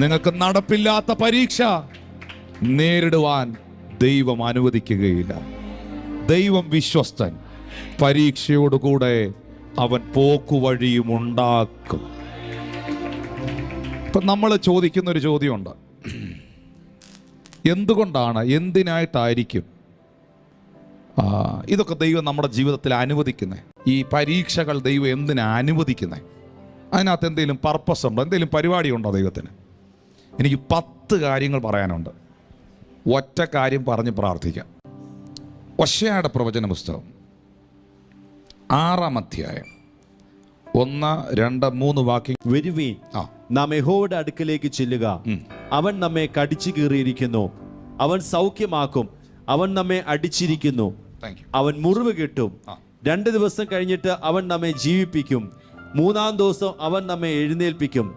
നിങ്ങൾക്ക് നടപ്പില്ലാത്ത പരീക്ഷ നേരിടുവാൻ ദൈവം അനുവദിക്കുകയില്ല. ദൈവം വിശ്വസ്തൻ. പരീക്ഷയോടുകൂടെ അവൻ പോക്കുവഴിയും ഉണ്ടാക്കും. ഇപ്പൊ നമ്മൾ ചോദിക്കുന്ന ഒരു ചോദ്യമുണ്ട്. എന്തുകൊണ്ടാണ് എന്തിനായിട്ടായിരിക്കും ഇതൊക്കെ ദൈവം നമ്മുടെ ജീവിതത്തിൽ അനുവദിക്കുന്നത് ഈ പരീക്ഷകൾ ദൈവം എന്തിനാ അനുവദിക്കുന്നത് അതിനകത്ത് എന്തെങ്കിലും പർപ്പസ് ഉണ്ടോ? എന്തെങ്കിലും പരിപാടി ഉണ്ടോ ദൈവത്തിന്? എനിക്ക് പത്ത് കാര്യങ്ങൾ പറയാനുണ്ട്. ഒറ്റ കാര്യം പറഞ്ഞ് പ്രാർത്ഥിക്കാം. ഒശയുടെ പ്രവചന പുസ്തകം ആറാം അധ്യായം. ഒന്ന് രണ്ട് മൂന്ന് വാക്യം വരുവീൻ. ആ. നാം എഹോയുടെ അടുക്കലേക്ക് ചെല്ലുക. അവൻ നമ്മെ കടിച്ചു കീറിയിരിക്കുന്നു. അവൻ സൗഖ്യമാക്കും. അവൻ നമ്മെ അടിച്ചിരിക്കുന്നു. അവൻ മുറിവ് കിട്ടും. രണ്ട് ദിവസം കഴിഞ്ഞിട്ട് അവൻ നമ്മെ ജീവിപ്പിക്കും. മൂന്നാം ദിവസം അവൻ നമ്മെ എഴുന്നേൽപ്പിക്കും.